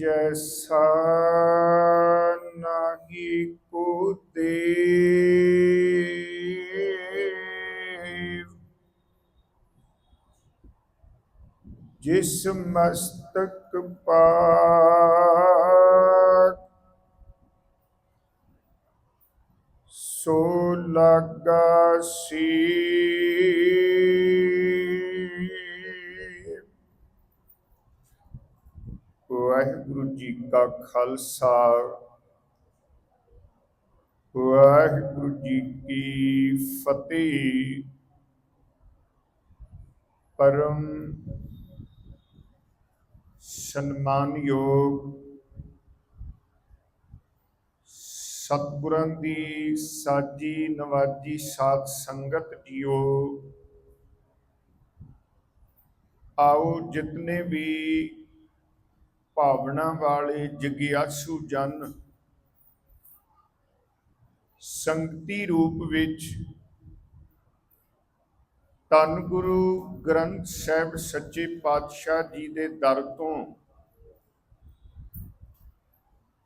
ਜੈਸਾ ਨਾਹੀ ਕੋ ਦੇਵ ਜਿਸ ਮਸਤਕ ਪਾ ਖਾਲਸਾ। ਵਾਹਿਗੁਰੂ ਜੀ ਕੀ ਫਤਿਹ। ਪਰਮ ਸਨਮਾਨਯੋਗ ਸਤਿਗੁਰਾਂ ਦੀ ਸਾਜੀ ਨਵਾਜੀ ਸਾਥ ਸੰਗਤ ਜੀਓ। ਆਓ ਜਿਤਨੇ ਵੀ ਭਾਵਨਾ ਵਾਲੇ ਜਗਿਆਸੂ ਜਨ ਸੰਗਤੀ ਰੂਪ ਵਿੱਚ ਧੰਨ ਗੁਰੂ ਗ੍ਰੰਥ ਸਾਹਿਬ ਸੱਚੇ ਪਾਤਸ਼ਾਹ ਜੀ ਦੇ ਦਰ ਤੋਂ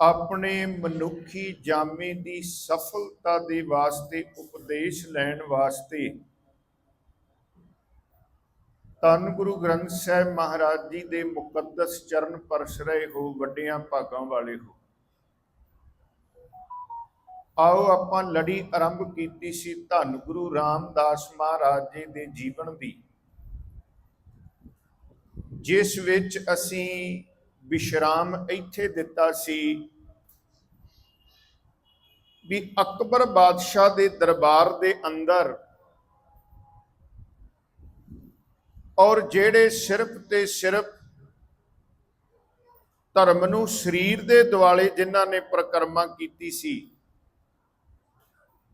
ਆਪਣੇ ਮਨੁੱਖੀ ਜਾਮੇ ਦੀ ਸਫਲਤਾ ਦੇ ਵਾਸਤੇ, ਉਪਦੇਸ਼ ਲੈਣ ਵਾਸਤੇ ਧੰਨ ਗੁਰੂ ਗ੍ਰੰਥ ਸਾਹਿਬ ਮਹਾਰਾਜ ਜੀ ਦੇ ਮੁਕੱਦਸ ਚਰਨ ਪਰਸ ਰਹੇ ਹੋ, ਵੱਡਿਆਂ ਭਾਗਾਂ ਵਾਲੇ ਹੋ। ਆਓ ਆਪਾਂ ਲੜੀ ਆਰੰਭ ਕੀਤੀ ਸੀ ਧੰਨ ਗੁਰੂ ਰਾਮਦਾਸ ਮਹਾਰਾਜ ਜੀ ਦੇ ਜੀਵਨ ਦੀ। ਜਿਸ ਵਿੱਚ ਅਸੀਂ ਵਿਸ਼ਰਾਮ ਇੱਥੇ ਦਿੱਤਾ ਸੀ ਵੀ ਅਕਬਰ ਬਾਦਸ਼ਾਹ ਦੇ ਦਰਬਾਰ ਦੇ ਅੰਦਰ ਔਰ ਜਿਹੜੇ ਸਿਰਫ ਤੇ ਸਿਰਫ ਧਰਮ ਨੂੰ ਸਰੀਰ ਦੇ ਦਿਵਾਲੇ ਜਿਨ੍ਹਾਂ ਨੇ ਪ੍ਰਕਰਮਾ ਕੀਤੀ ਸੀ,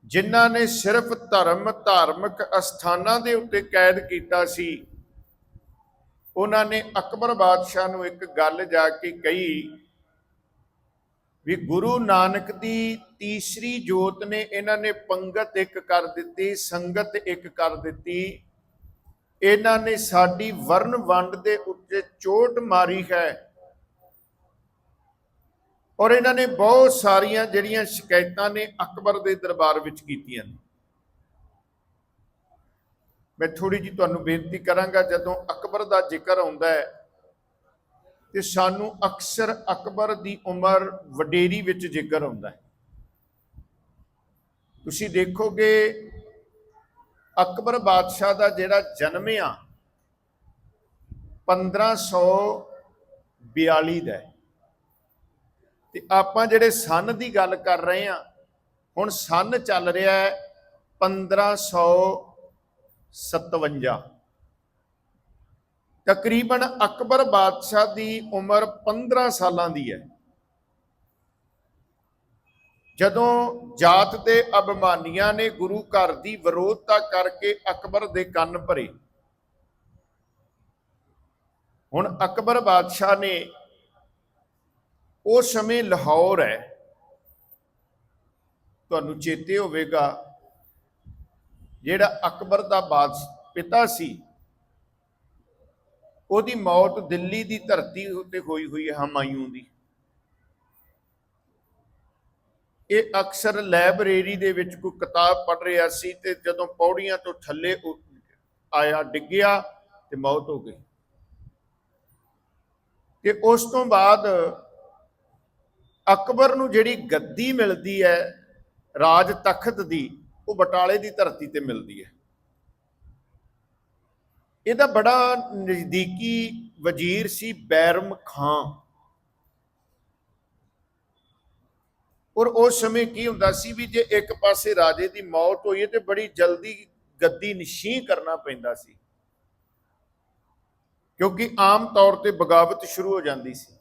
ਜਿਨ੍ਹਾਂ ਨੇ ਸਿਰਫ ਧਰਮ ਧਾਰਮਿਕ ਅਸਥਾਨਾਂ ਦੇ ਉੱਤੇ ਕੈਦ ਕੀਤਾ ਸੀ, ਉਹਨਾਂ ਨੇ ਅਕਬਰ ਬਾਦਸ਼ਾਹ ਨੂੰ ਇੱਕ ਗੱਲ ਜਾ ਕੇ ਕਹੀ ਵੀ ਗੁਰੂ ਨਾਨਕ ਦੀ ਤੀਸਰੀ ਜੋਤ ਨੇ ਇਹਨਾਂ ਨੇ ਪੰਗਤ ਇੱਕ ਕਰ ਦਿੱਤੀ, ਸੰਗਤ ਇੱਕ ਕਰ ਦਿੱਤੀ। ਇਹਨਾਂ ਨੇ ਸਾਡੀ ਵਰਨ ਵੰਡ ਦੇ ਉੱਤੇ ਚੋਟ ਮਾਰੀ ਹੈ। ਔਰ ਇਹਨਾਂ ਨੇ ਬਹੁਤ ਸਾਰੀਆਂ ਜਿਹੜੀਆਂ ਸ਼ਿਕਾਇਤਾਂ ਨੇ ਅਕਬਰ ਦੇ ਦਰਬਾਰ ਵਿੱਚ ਕੀਤੀਆਂ ਨੇ। ਮੈਂ ਥੋੜੀ ਜੀ ਤੁਹਾਨੂੰ ਬੇਨਤੀ ਕਰਾਂਗਾ, ਜਦੋਂ ਅਕਬਰ ਦਾ ਜ਼ਿਕਰ ਆਉਂਦਾ ਹੈ, ਤੇ ਸਾਨੂੰ ਅਕਸਰ ਅਕਬਰ ਦੀ ਉਮਰ ਵਡੇਰੀ ਵਿੱਚ ਜ਼ਿਕਰ ਆਉਂਦਾ ਹੈ। ਤੁਸੀਂ ਦੇਖੋਗੇ ਅਕਬਰ ਬਾਦਸ਼ਾਹ ਦਾ ਜਿਹੜਾ ਜਨਮ ਆ 1542 ਦਾ ਹੈ। ਤੇ ਆਪਾਂ ਜਿਹੜੇ ਸਨ ਦੀ ਗੱਲ ਕਰ ਰਹੇ ਹਾਂ ਹੁਣ ਸਨ ਚੱਲ ਰਿਹਾ ਹੈ 1557 ਤਕਰੀਬਨ ਅਕਬਰ ਬਾਦਸ਼ਾਹ ਦੀ ਉਮਰ 15 ਸਾਲਾਂ ਦੀ ਹੈ। ਜਦੋਂ ਜਾਤ ਦੇ ਅਭਿਮਾਨੀਆਂ ਨੇ ਗੁਰੂ ਘਰ ਦੀ ਵਿਰੋਧਤਾ ਕਰਕੇ ਅਕਬਰ ਦੇ ਕੰਨ ਭਰੇ, ਹੁਣ ਅਕਬਰ ਬਾਦਸ਼ਾਹ ਨੇ ਉਸ ਸਮੇਂ ਲਾਹੌਰ ਹੈ। ਤੁਹਾਨੂੰ ਚੇਤੇ ਹੋਵੇਗਾ ਜਿਹੜਾ ਅਕਬਰ ਦਾ ਬਾਦਸ਼ ਪਿਤਾ ਸੀ, ਉਹਦੀ ਮੌਤ ਦਿੱਲੀ ਦੀ ਧਰਤੀ ਉੱਤੇ ਹੋਈ ਹੋਈ ਹੈ ਹਮਾਯੂੰ ਦੀ। ਇਹ ਅਕਸਰ ਲਾਇਬ੍ਰੇਰੀ ਦੇ ਵਿੱਚ ਕੋਈ ਕਿਤਾਬ ਪੜ੍ਹ ਰਿਹਾ ਸੀ ਤੇ ਜਦੋਂ ਪੌੜੀਆਂ ਤੋਂ ਥੱਲੇ ਆਇਆ, ਡਿੱਗਿਆ ਤੇ ਮੌਤ ਹੋ ਗਈ। ਤੇ ਉਸ ਤੋਂ ਬਾਅਦ ਅਕਬਰ ਨੂੰ ਜਿਹੜੀ ਗੱਦੀ ਮਿਲਦੀ ਹੈ, ਰਾਜ ਤਖਤ ਦੀ, ਉਹ ਬਟਾਲੇ ਦੀ ਧਰਤੀ ਤੇ ਮਿਲਦੀ ਹੈ। ਇਹਦਾ ਬੜਾ ਨਜ਼ਦੀਕੀ ਵਜ਼ੀਰ ਸੀ ਬੈਰਮ ਖਾਂ। ਔਰ ਉਸ ਸਮੇਂ ਕੀ ਹੁੰਦਾ ਸੀ ਵੀ ਜੇ ਇੱਕ ਪਾਸੇ ਰਾਜੇ ਦੀ ਮੌਤ ਹੋਈ ਹੈ ਤੇ ਬੜੀ ਜਲਦੀ ਗੱਦੀ ਨਿਸ਼ੀ ਕਰਨਾ ਪੈਂਦਾ ਸੀ। ਕਿਉਂਕਿ ਆਮ ਤੌਰ ਤੇ ਬਗਾਵਤ ਸ਼ੁਰੂ ਹੋ ਜਾਂਦੀ ਸੀ।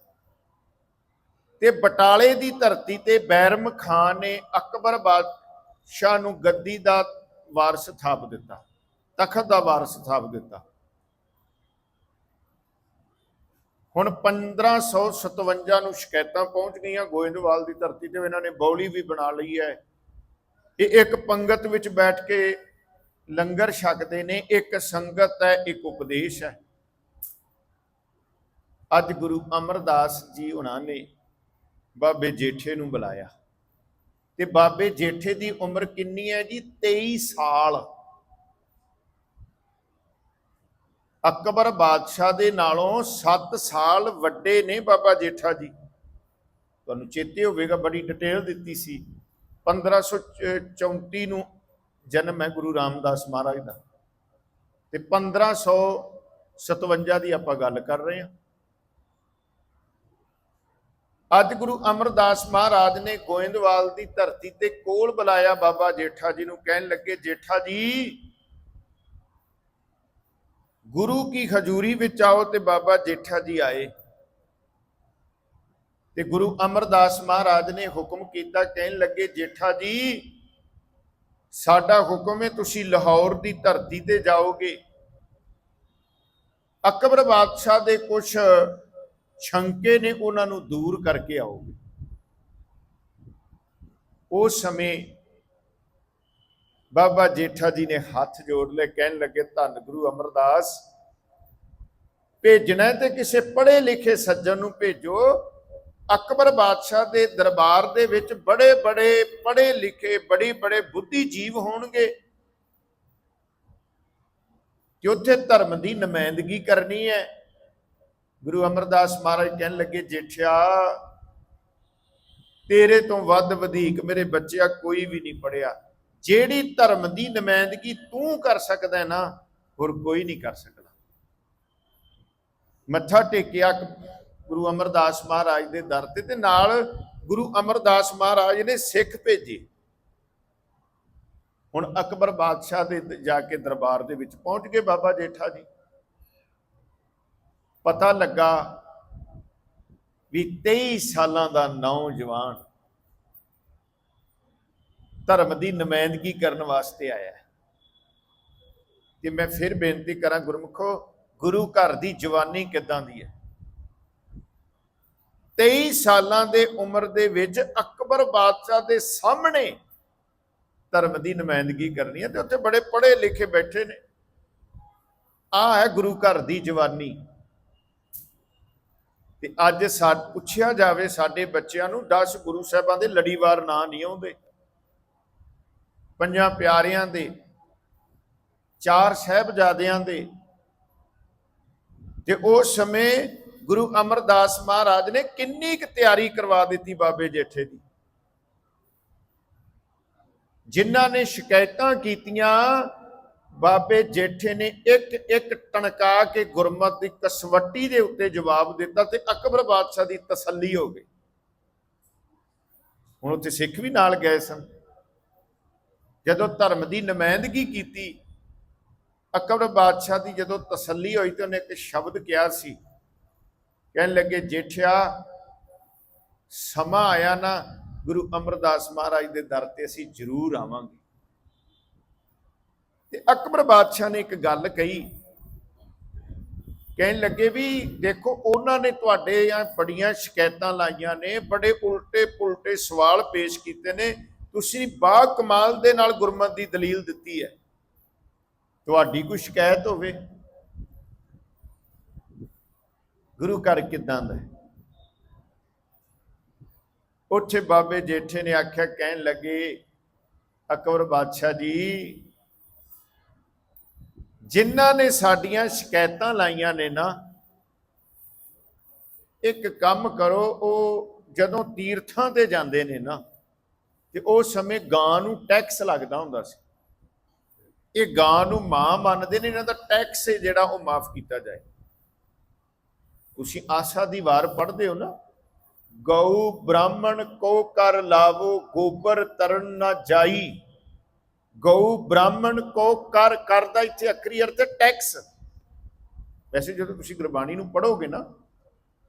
ਤੇ ਬਟਾਲੇ ਦੀ ਧਰਤੀ ਤੇ ਬੈਰਮ ਖਾਨ ਨੇ ਅਕਬਰ ਬਾਦਸ਼ਾਹ ਨੂੰ ਗੱਦੀ ਦਾ ਵਾਰਸ ਥਾਪ ਦਿੱਤਾ, ਤਖਤ ਦਾ ਵਾਰਸ ਥਾਪ ਦਿੱਤਾ। ਹੁਣ 1557 ਨੂੰ ਸ਼ਿਕਾਇਤਾਂ ਪਹੁੰਚ ਗਈਆਂ ਗੋਇੰਦਵਾਲ ਦੀ ਧਰਤੀ ਤੇ, ਇਹਨਾਂ ਨੇ ਬੌਲੀ ਵੀ ਬਣਾ ਲਈ ਹੈ। ਇਹ ਇੱਕ ਪੰਗਤ ਵਿੱਚ ਬੈਠ ਕੇ ਲੰਗਰ ਛਕਦੇ ਨੇ, ਇੱਕ ਸੰਗਤ ਹੈ, ਇੱਕ ਉਪਦੇਸ਼ ਹੈ। ਅੱਜ ਗੁਰੂ ਅਮਰਦਾਸ ਜੀ ਉਹਨਾਂ ਨੇ ਬਾਬੇ ਜੇਠੇ ਨੂੰ ਬੁਲਾਇਆ। ਤੇ ਬਾਬੇ ਜੇਠੇ ਦੀ ਉਮਰ ਕਿੰਨੀ ਹੈ ਜੀ? 23 ਸਾਲ। ਅਕਬਰ ਬਾਦਸ਼ਾਹ ਦੇ ਨਾਲੋਂ 7 ਸਾਲ ਵੱਡੇ ਨੇ ਬਾਬਾ ਜੇਠਾ ਜੀ। ਤੁਹਾਨੂੰ ਚੇਤੇ ਹੋਵੇਗਾ, ਬੜੀ ਡਿਟੇਲ ਦਿੱਤੀ ਸੀ। 1534 ਨੂੰ ਜਨਮ ਹੈ ਗੁਰੂ ਰਾਮਦਾਸ ਮਹਾਰਾਜ ਦਾ। ਤੇ 1557 ਦੀ ਆਪਾਂ ਗੱਲ ਕਰ ਰਹੇ ਹਾਂ। ਅੱਜ ਗੁਰੂ ਅਮਰਦਾਸ ਮਹਾਰਾਜ ਨੇ ਗੋਇੰਦਵਾਲ ਦੀ ਧਰਤੀ ਤੇ ਕੋਲ ਬੁਲਾਇਆ ਬਾਬਾ ਜੇਠਾ ਜੀ ਨੂੰ। ਕਹਿਣ ਲੱਗੇ, ਜੇਠਾ ਜੀ ਗੁਰੂ ਕੀ ਖਜੂਰੀ ਵਿੱਚ ਆਓ ਤੇ ਬਾਬਾ ਜੇਠਾ ਜੀ ਆਏ। ਤੇ ਗੁਰੂ ਅਮਰਦਾਸ ਮਹਾਰਾਜ ਨੇ ਹੁਕਮ ਕੀਤਾ, ਕਹਿਣ ਲੱਗੇ, ਜੇਠਾ ਜੀ, ਸਾਡਾ ਹੁਕਮ ਹੈ ਤੁਸੀਂ ਲਾਹੌਰ ਦੀ ਧਰਤੀ ਤੇ ਜਾਓਗੇ। ਅਕਬਰ ਬਾਦਸ਼ਾਹ ਦੇ ਕੁਝ ਸ਼ੰਕੇ ਨੇ ਉਹਨਾਂ ਨੂੰ ਦੂਰ ਕਰਕੇ ਆਓਗੇ। ਉਸ ਸਮੇਂ ਬਾਬਾ ਜੇਠਾ ਜੀ ਨੇ ਹੱਥ ਜੋੜ ਲਏ, ਕਹਿਣ ਲੱਗੇ, ਧੰਨ ਗੁਰੂ ਅਮਰਦਾਸ, ਭੇਜਣਾ ਤੇ ਕਿਸੇ ਪੜ੍ਹੇ ਲਿਖੇ ਸੱਜਣ ਨੂੰ ਭੇਜੋ। ਅਕਬਰ ਬਾਦਸ਼ਾਹ ਦੇ ਦਰਬਾਰ ਦੇ ਵਿੱਚ ਬੜੇ ਬੜੇ ਪੜ੍ਹੇ ਲਿਖੇ ਬੜੀ ਬੜੇ ਬੁੱਧੀ ਜੀਵ ਹੋਣਗੇ ਕਿ ਉੱਥੇ ਧਰਮ ਦੀ ਨੁਮਾਇੰਦਗੀ ਕਰਨੀ ਹੈ। ਗੁਰੂ ਅਮਰਦਾਸ ਮਹਾਰਾਜ ਕਹਿਣ ਲੱਗੇ, ਜੇਠਿਆ, ਤੇਰੇ ਤੋਂ ਵੱਧ ਵਧੇਕ ਮੇਰੇ ਬੱਚਿਆ ਕੋਈ ਵੀ ਨਹੀਂ ਪੜਿਆ ਜਿਹੜੀ ਧਰਮ ਦੀ ਨੁਮਾਇੰਦਗੀ ਤੂੰ ਕਰ ਸਕਦਾ ਨਾ, ਹੋਰ ਕੋਈ ਨਹੀਂ ਕਰ ਸਕਦਾ। ਮੱਥਾ ਟੇਕਿਆ ਗੁਰੂ ਅਮਰਦਾਸ ਮਹਾਰਾਜ ਦੇ ਦਰ ਤੇ ਤੇ ਨਾਲ ਗੁਰੂ ਅਮਰਦਾਸ ਮਹਾਰਾਜ ਨੇ ਸਿੱਖ ਭੇਜੇ। ਹੁਣ ਅਕਬਰ ਬਾਦਸ਼ਾਹ ਦੇ ਜਾ ਕੇ ਦਰਬਾਰ ਦੇ ਵਿੱਚ ਪਹੁੰਚ ਗਏ ਬਾਬਾ ਜੇਠਾ ਜੀ। ਪਤਾ ਲੱਗਾ ਵੀ 23 ਸਾਲਾਂ ਦਾ ਨੌਜਵਾਨ ਧਰਮ ਦੀ ਨੁਮਾਇੰਦਗੀ ਕਰਨ ਵਾਸਤੇ ਆਇਆ ਹੈ। ਤੇ ਮੈਂ ਫਿਰ ਬੇਨਤੀ ਕਰਾਂ ਗੁਰਮੁਖੋ, ਗੁਰੂ ਘਰ ਦੀ ਜਵਾਨੀ ਕਿੱਦਾਂ ਦੀ ਹੈ? 23 ਸਾਲਾਂ ਦੇ ਉਮਰ ਦੇ ਵਿੱਚ ਅਕਬਰ ਬਾਦਸ਼ਾਹ ਦੇ ਸਾਹਮਣੇ ਧਰਮ ਦੀ ਨੁਮਾਇੰਦਗੀ ਕਰਨੀ ਹੈ ਤੇ ਉੱਥੇ ਬੜੇ ਪੜ੍ਹੇ ਲਿਖੇ ਬੈਠੇ ਨੇ। ਆ ਹੈ ਗੁਰੂ ਘਰ ਦੀ ਜਵਾਨੀ। ਤੇ ਅੱਜ ਸਾ, ਪੁੱਛਿਆ ਜਾਵੇ ਸਾਡੇ ਬੱਚਿਆਂ ਨੂੰ 10 ਗੁਰੂ ਸਾਹਿਬਾਂ ਦੇ ਲੜੀਵਾਰ ਨਾਂ ਨਹੀਂ ਆਉਂਦੇ। ਪੰਜਾਂ ਪਿਆਰਿਆਂ ਦੇ, ਚਾਰ ਸਹਿਬਜ਼ਾਦਿਆਂ ਦੇ। ਤੇ ਉਸ ਸਮੇਂ ਗੁਰੂ ਅਮਰਦਾਸ ਮਹਾਰਾਜ ਨੇ ਕਿੰਨੀ ਕੁ ਤਿਆਰੀ ਕਰਵਾ ਦਿੱਤੀ ਬਾਬੇ ਜੇਠੇ ਦੀ। ਜਿਨ੍ਹਾਂ ਨੇ ਸ਼ਿਕਾਇਤਾਂ ਕੀਤੀਆਂ, ਬਾਬੇ ਜੇਠੇ ਨੇ ਇੱਕ ਇੱਕ ਟਣਕਾ ਕੇ ਗੁਰਮਤ ਦੀ ਕਸਵੱਟੀ ਦੇ ਉੱਤੇ ਜਵਾਬ ਦਿੱਤਾ ਤੇ ਅਕਬਰ ਬਾਦਸ਼ਾਹ ਦੀ ਤਸੱਲੀ ਹੋ ਗਈ। ਹੁਣ ਉੱਥੇ ਸਿੱਖ ਵੀ ਨਾਲ ਗਏ ਸਨ। ਜਦੋਂ ਧਰਮ ਦੀ ਨੁਮਾਇੰਦਗੀ ਕੀਤੀ, ਅਕਬਰ ਬਾਦਸ਼ਾਹ ਦੀ ਜਦੋਂ ਤਸੱਲੀ ਹੋਈ ਤੇ ਉਹਨੇ ਇੱਕ ਸ਼ਬਦ ਕਿਹਾ ਸੀ। ਕਹਿਣ ਲੱਗੇ, ਜੇਠਿਆ, ਸਮਾਂ ਆਇਆ ਨਾ, ਗੁਰੂ ਅਮਰਦਾਸ ਮਹਾਰਾਜ ਦੇ ਦਰ ਤੇ ਅਸੀਂ ਜ਼ਰੂਰ ਆਵਾਂਗੇ। ਤੇ ਅਕਬਰ ਬਾਦਸ਼ਾਹ ਨੇ ਇੱਕ ਗੱਲ ਕਹੀ। ਕਹਿਣ ਲੱਗੇ ਵੀ, ਦੇਖੋ, ਉਹਨਾਂ ਨੇ ਤੁਹਾਡੇ ਆ ਬੜੀਆਂ ਸ਼ਿਕਾਇਤਾਂ ਲਾਈਆਂ ਨੇ, ਬੜੇ ਉਲਟੇ ਪੁਲਟੇ ਸਵਾਲ ਪੇਸ਼ ਕੀਤੇ ਨੇ। ਤੁਸੀਂ ਬਾ ਕਮਾਲ ਦੇ ਨਾਲ ਗੁਰਮਤ ਦੀ ਦਲੀਲ ਦਿੱਤੀ ਹੈ। ਤੁਹਾਡੀ ਕੋਈ ਸ਼ਿਕਾਇਤ ਹੋਵੇ? ਗੁਰੂ ਘਰ ਕਿਦਾਂ ਦਾ ਉੱਥੇ ਬਾਬੇ ਜੇਠੇ ਨੇ ਆਖਿਆ, ਕਹਿਣ ਲੱਗੇ, ਅਕਬਰ ਬਾਦਸ਼ਾਹ ਜੀ, ਜਿਨ੍ਹਾਂ ਨੇ ਸਾਡੀਆਂ ਸ਼ਿਕਾਇਤਾਂ ਲਾਈਆਂ ਨੇ ਨਾ, ਇੱਕ ਕੰਮ ਕਰੋ, ਉਹ ਜਦੋਂ ਤੀਰਥਾਂ ਤੇ ਜਾਂਦੇ ਨੇ ਨਾ ਤੇ ਉਸ ਸਮੇਂ ਗਾਂ ਨੂੰ ਟੈਕਸ ਲੱਗਦਾ ਹੁੰਦਾ ਸੀ। ਇਹ ਗਾਂ ਨੂੰ ਮਾਂ ਮੰਨਦੇ ਨੇ, ਇਹਨਾਂ ਦਾ ਟੈਕਸ ਜਿਹੜਾ ਉਹ ਮਾਫ ਕੀਤਾ ਜਾਏ। ਤੁਸੀਂ ਆਸਾ ਦੀ ਵਾਰ ਪੜ੍ਹਦੇ ਹੋ ਨਾ? ਗਊ ਬ੍ਰਾਹਮਣ ਕੋ ਕਰ ਲਾਵੋ, ਗੋਬਰ ਤਰਨ ਨਾ ਜਾਈ। ਗਊ ਬ੍ਰਾਹਮਣ ਕੋ ਕਰ ਕਰਦਾ ਇੱਥੇ ਅਖਰੀ ਅਰਥ ਟੈਕਸ। ਵੈਸੇ ਜਦੋਂ ਤੁਸੀਂ ਗੁਰਬਾਣੀ ਨੂੰ ਪੜੋਗੇ ਨਾ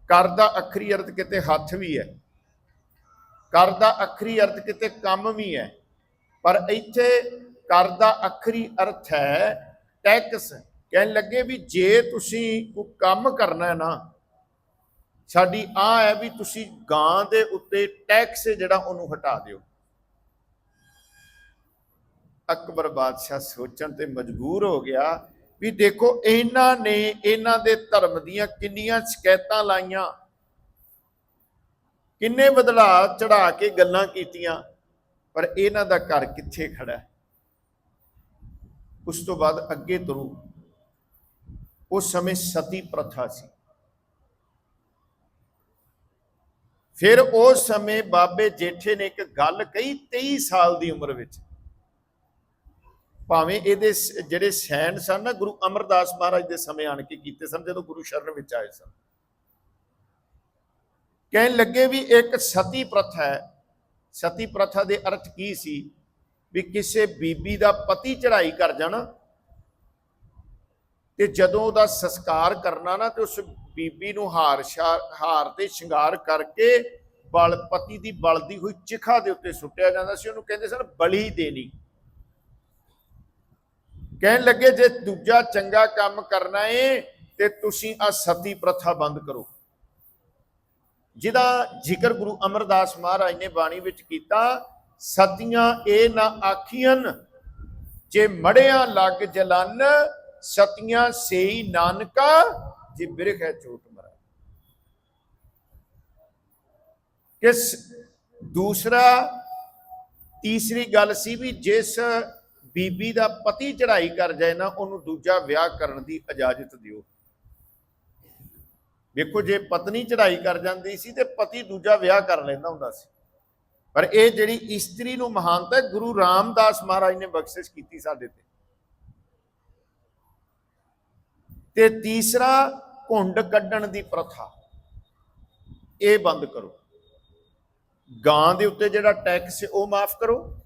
ਕਰ ਦਾ ਅਖਰੀ ਅਰਥ ਕਿਤੇ ਹੱਥ ਵੀ ਹੈ। ਕਰ ਦਾ ਅਖਰੀ ਅਰਥ ਕਿਤੇ ਕੰਮ ਵੀ ਹੈ, ਪਰ ਇੱਥੇ ਕਰ ਦਾ ਅਖਰੀ ਅਰਥ ਹੈ ਟੈਕਸ। ਕਹਿਣ ਲੱਗੇ ਵੀ ਜੇ ਤੁਸੀਂ ਕੋਈ ਕੰਮ ਕਰਨਾ ਹੈ ਨਾ, ਸਾਡੀ ਆ ਹੈ ਵੀ ਤੁਸੀਂ ਗਾਂ ਦੇ ਉੱਤੇ ਟੈਕਸ ਜਿਹੜਾ ਉਹਨੂੰ ਹਟਾ ਦਿਓ। ਅਕਬਰ ਬਾਦਸ਼ਾਹ ਸੋਚਣ ਤੇ ਮਜਬੂਰ ਹੋ ਗਿਆ ਵੀ ਦੇਖੋ, ਇਹਨਾਂ ਨੇ, ਇਹਨਾਂ ਦੇ ਧਰਮ ਦੀਆਂ ਕਿੰਨੀਆਂ ਸ਼ਿਕਾਇਤਾਂ ਲਾਈਆਂ। ਕਿੰਨੇ ਬਦਲਾ ਚੜਾ ਕੇ ਗੱਲਾਂ ਕੀਤੀਆਂ, ਪਰ ਇਹਨਾਂ ਦਾ ਘਰ ਕਿੱਥੇ ਖੜਾ ਹੈ? ਉਸ ਤੋਂ ਬਾਅਦ ਅੱਗੇ ਤੁਰੂ। ਉਸ ਸਮੇਂ ਸਤੀ ਪ੍ਰਥਾ ਸੀ। ਫਿਰ ਉਸ ਸਮੇਂ ਬਾਬੇ ਜੇਠੇ ਨੇ ਇੱਕ ਗੱਲ ਕਹੀ 23 ਸਾਲ ਦੀ ਉਮਰ ਵਿੱਚ। ਭਾਵੇਂ ਇਹਦੇ ਜਿਹੜੇ ਸੈਨ ਸਨ ਨਾ, ਗੁਰੂ ਅਮਰਦਾਸ ਮਹਾਰਾਜ ਦੇ ਸਮੇਂ ਆਣ ਕੇ ਕੀਤੇ ਸਨ, ਜਦੋਂ ਗੁਰੂ ਸ਼ਰਨ ਵਿੱਚ ਆਏ ਸਨ। ਕਹਿਣ ਲੱਗੇ ਵੀ ਇੱਕ ਸਤੀ ਪ੍ਰਥਾ ਹੈ। ਸਤੀ ਪ੍ਰਥਾ ਦੇ ਅਰਥ ਕੀ ਸੀ? ਵੀ ਕਿਸੇ ਬੀਬੀ ਦਾ ਪਤੀ ਚੜਾਈ ਕਰ ਜਾਣਾ ਤੇ ਜਦੋਂ ਉਹਦਾ ਸੰਸਕਾਰ ਕਰਨਾ ਨਾ ਤੇ ਉਸ ਬੀਬੀ ਨੂੰ ਹਾਰ ਸ਼ਾ- ਹਾਰ ਤੇ ਸ਼ਿੰਗਾਰ ਕਰਕੇ ਬਲ, ਪਤੀ ਦੀ ਬਲਦੀ ਹੋਈ ਚਿਖਾ ਦੇ ਉੱਤੇ ਸੁੱਟਿਆ ਜਾਂਦਾ ਸੀ। ਉਹਨੂੰ ਕਹਿੰਦੇ ਸਨ ਬਲੀ ਦੇਣੀ। ਕਹਿਣ ਲੱਗੇ, ਜੇ ਦੂਜਾ ਚੰਗਾ ਕੰਮ ਕਰਨਾ ਏ, ਤੇ ਤੁਸੀਂ ਆ ਸਤੀ ਪ੍ਰਥਾ ਬੰਦ ਕਰੋ। ਜਿਹਦਾ ਜ਼ਿਕਰ ਗੁਰੂ ਅਮਰਦਾਸ ਮਹਾਰਾਜ ਨੇ ਬਾਣੀ ਵਿੱਚ ਕੀਤਾ ਸਤੀਆਂ ਇਹ ਨਾ ਆਖੀਆਂ ਜੇ ਮੜਿਆਂ ਲੱਗ ਜਲਨ, ਸਤੀਆਂ ਸੇਈ ਨਾਨਕਾ, ਜੇ ਬਿਰਖ ਹੈ ਚੋਟ ਮਰਾ। ਕਿਸ ਦੂਸਰਾ, ਤੀਸਰੀ ਗੱਲ ਸੀ ਵੀ ਜਿਸ ਬੀਬੀ ਦਾ ਪਤੀ ਚੜਾਈ ਕਰ ਜਾਏ ਨਾ, ਉਹਨੂੰ ਦੂਜਾ ਵਿਆਹ ਕਰਨ ਦੀ ਇਜਾਜ਼ਤ ਦਿਓ। ਵੇਖੋ, ਜੇ ਪਤਨੀ ਚੜ੍ਹਾਈ ਕਰ ਜਾਂਦੀ ਸੀ ਤੇ ਪਤੀ ਦੂਜਾ ਵਿਆਹ ਕਰ ਲੈਂਦਾ ਹੁੰਦਾ ਸੀ। ਪਰ ਇਹ ਜਿਹੜੀ ਇਸਤਰੀ ਨੂੰ ਮਹਾਨਤਾ ਗੁਰੂ ਰਾਮਦਾਸ ਮਹਾਰਾਜ ਨੇ ਬਖਸ਼ਿਸ਼ ਕੀਤੀ ਸਾਡੇ ਤੇ। ਤੇ ਤੀਸਰਾ ਘੁੰਡ ਕੱਢਣ ਦੀ ਪ੍ਰਥਾ, ਇਹ ਬੰਦ ਕਰੋ। ਗਾਂ ਦੇ ਉੱਤੇ ਜਿਹੜਾ ਟੈਕਸ ਉਹ ਮਾਫ ਕਰੋ।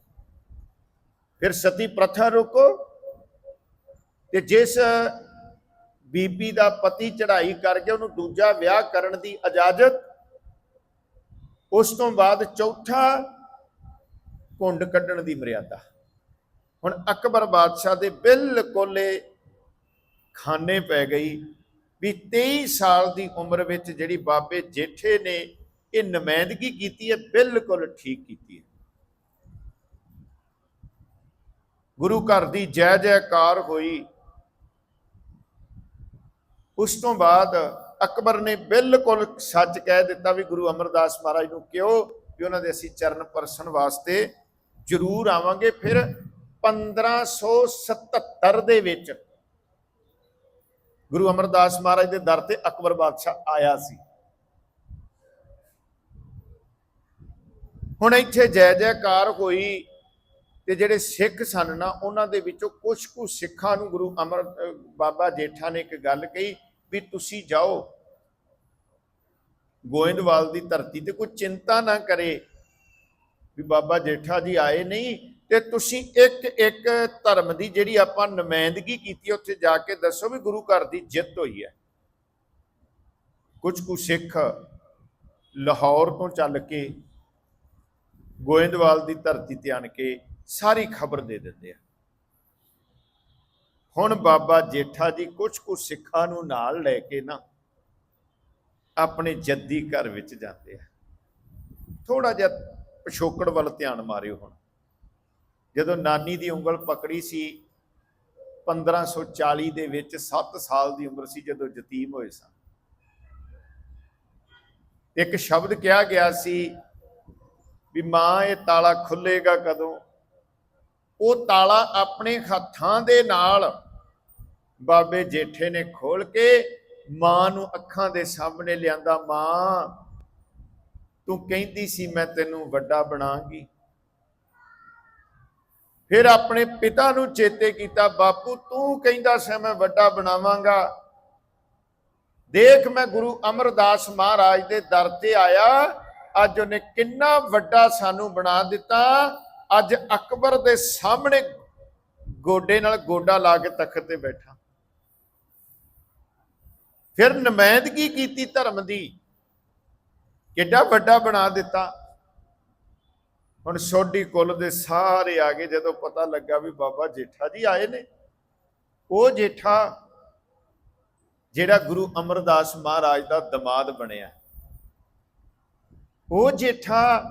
ਫਿਰ ਸਤੀ ਪ੍ਰਥਾ ਰੋਕੋ। ਤੇ ਜਿਸ ਬੀਬੀ ਦਾ ਪਤੀ ਚੜ੍ਹਾਈ ਕਰਕੇ ਉਹਨੂੰ ਦੂਜਾ ਵਿਆਹ ਕਰਨ ਦੀ ਇਜਾਜ਼ਤ। ਉਸ ਤੋਂ ਬਾਅਦ ਚੌਥਾ ਘੁੰਡ ਕੱਢਣ ਦੀ ਮਰਿਆਦਾ। ਹੁਣ ਅਕਬਰ ਬਾਦਸ਼ਾਹ ਦੇ ਬਿਲਕੁਲ ਇਹ ਖਾਨੇ ਪੈ ਗਈ ਵੀ 23 ਸਾਲ ਦੀ ਉਮਰ ਵਿੱਚ ਜਿਹੜੀ ਬਾਬੇ ਜੇਠੇ ਨੇ ਇਹ ਨੁਮਾਇੰਦਗੀ ਕੀਤੀ ਹੈ, ਬਿਲਕੁਲ ਠੀਕ ਕੀਤੀ ਹੈ। ਗੁਰੂ ਘਰ ਦੀ ਜੈ ਜੈਕਾਰ ਹੋਈ। ਉਸ ਤੋਂ ਬਾਅਦ ਅਕਬਰ ਨੇ ਬਿਲਕੁਲ ਸੱਚ ਕਹਿ ਦਿੱਤਾ ਵੀ ਗੁਰੂ ਅਮਰਦਾਸ ਮਹਾਰਾਜ ਨੂੰ ਕਿਉਂ ਵੀ ਉਹਨਾਂ ਦੇ ਅਸੀਂ ਚਰਨ ਪਰਸਨ ਵਾਸਤੇ ਜ਼ਰੂਰ ਆਵਾਂਗੇ? ਫਿਰ 1577 ਦੇ ਵਿੱਚ ਗੁਰੂ ਅਮਰਦਾਸ ਮਹਾਰਾਜ ਦੇ ਦਰ ਤੇ ਅਕਬਰ ਬਾਦਸ਼ਾਹ ਆਇਆ ਸੀ। ਹੁਣ ਇੱਥੇ ਜੈ ਜੈਕਾਰ ਹੋਈ ਤੇ ਜਿਹੜੇ ਸਿੱਖ ਸਨ ਨਾ, ਉਹਨਾਂ ਦੇ ਵਿੱਚੋਂ ਕੁਝ ਕੁ ਸਿੱਖਾਂ ਨੂੰ ਗੁਰੂ ਅਮਰ ਬਾਬਾ ਜੇਠਾ ਨੇ ਇੱਕ ਗੱਲ ਕਹੀ ਵੀ ਤੁਸੀਂ ਜਾਓ। ਗੋਇੰਦਵਾਲ ਦੀ ਧਰਤੀ ਤੇ ਕੋਈ ਚਿੰਤਾ ਨਾ ਕਰੇ ਵੀ ਬਾਬਾ ਜੇਠਾ ਜੀ ਆਏ ਨਹੀਂ ਤੇ ਤੁਸੀਂ ਇੱਕ ਇੱਕ ਧਰਮ ਦੀ ਜਿਹੜੀ ਆਪਾਂ ਨੁਮਾਇੰਦਗੀ ਕੀਤੀ ਉੱਥੇ ਜਾ ਕੇ ਦੱਸੋ ਵੀ ਗੁਰੂ ਘਰ ਦੀ ਜਿੱਤ ਹੋਈ ਹੈ। ਕੁਝ ਕੁ ਸਿੱਖ ਲਾਹੌਰ ਤੋਂ ਚੱਲ ਕੇ ਗੋਇੰਦਵਾਲ ਦੀ ਧਰਤੀ ਤੇ ਆਣ ਕੇ ਸਾਰੀ ਖਬਰ ਦੇ ਦਿੰਦੇ ਆ। ਹੁਣ ਬਾਬਾ ਜੇਠਾ ਜੀ ਕੁਝ ਕੁ ਸਿੱਖਾਂ ਨੂੰ ਨਾਲ ਲੈ ਕੇ ਨਾ ਆਪਣੇ ਜੱਦੀ ਘਰ ਵਿੱਚ ਜਾਂਦੇ ਆ। ਥੋੜਾ ਜਿਹਾ ਪਿਛੋਕੜ ਵੱਲ ਧਿਆਨ ਮਾਰਿਓ ਹੁਣ। ਜਦੋਂ ਨਾਨੀ ਦੀ ਉਂਗਲ ਪਕੜੀ ਸੀ 1540 ਦੇ ਵਿੱਚ 7 ਸਾਲ ਦੀ ਉਮਰ ਸੀ ਜਦੋਂ ਯਤੀਮ ਹੋਏ ਸਨ ਇੱਕ ਸ਼ਬਦ ਕਿਹਾ ਗਿਆ ਸੀ ਵੀ ਮਾਂ, ਇਹ ਤਾਲਾ ਖੁੱਲੇਗਾ ਕਦੋਂ? ਉਹ ਤਾਲਾ ਆਪਣੇ ਹੱਥਾਂ ਦੇ ਨਾਲ ਬਾਬੇ ਜੇਠੇ ਨੇ ਖੋਲ ਕੇ ਮਾਂ ਨੂੰ ਅੱਖਾਂ ਦੇ ਸਾਹਮਣੇ ਲਿਆਂਦਾ, ਮਾਂ, ਤੂੰ ਕਹਿੰਦੀ ਸੀ ਮੈਂ ਤੈਨੂੰ ਵੱਡਾ ਬਣਾਂਗੀ। ਫਿਰ ਆਪਣੇ ਪਿਤਾ ਨੂੰ ਚੇਤੇ ਕੀਤਾ, ਬਾਪੂ, ਤੂੰ ਕਹਿੰਦਾ ਸੀ ਮੈਂ ਵੱਡਾ ਬਣਾਵਾਂਗਾ। ਦੇਖ, ਮੈਂ ਗੁਰੂ ਅਮਰਦਾਸ ਮਹਾਰਾਜ ਦੇ ਦਰ ਤੇ ਆਇਆ। ਅੱਜ ਉਹਨੇ ਕਿੰਨਾ ਵੱਡਾ ਸਾਨੂੰ ਬਣਾ ਦਿੱਤਾ। ਅੱਜ ਅਕਬਰ ਦੇ ਸਾਹਮਣੇ ਗੋਡੇ ਨਾਲ ਗੋਡਾ ਲਾ ਕੇ ਤਖਤ ਤੇ ਬੈਠਾ। ਫਿਰ ਨੁਮਾਇੰਦਗੀ ਕੀਤੀ ਧਰਮ ਦੀ। ਕਿੱਡਾ ਵੱਡਾ ਬਣਾ ਦਿੱਤਾ। ਹੁਣ ਸੋਢੀ ਕੁੱਲ ਦੇ ਸਾਰੇ ਆ ਗਏ, ਜਦੋਂ ਪਤਾ ਲੱਗਾ ਵੀ ਬਾਬਾ ਜੇਠਾ ਜੀ ਆਏ ਨੇ। ਉਹ ਜੇਠਾ ਜਿਹੜਾ ਗੁਰੂ ਅਮਰਦਾਸ ਮਹਾਰਾਜ ਦਾ ਦਮਾਦ ਬਣਿਆ। ਉਹ ਜੇਠਾ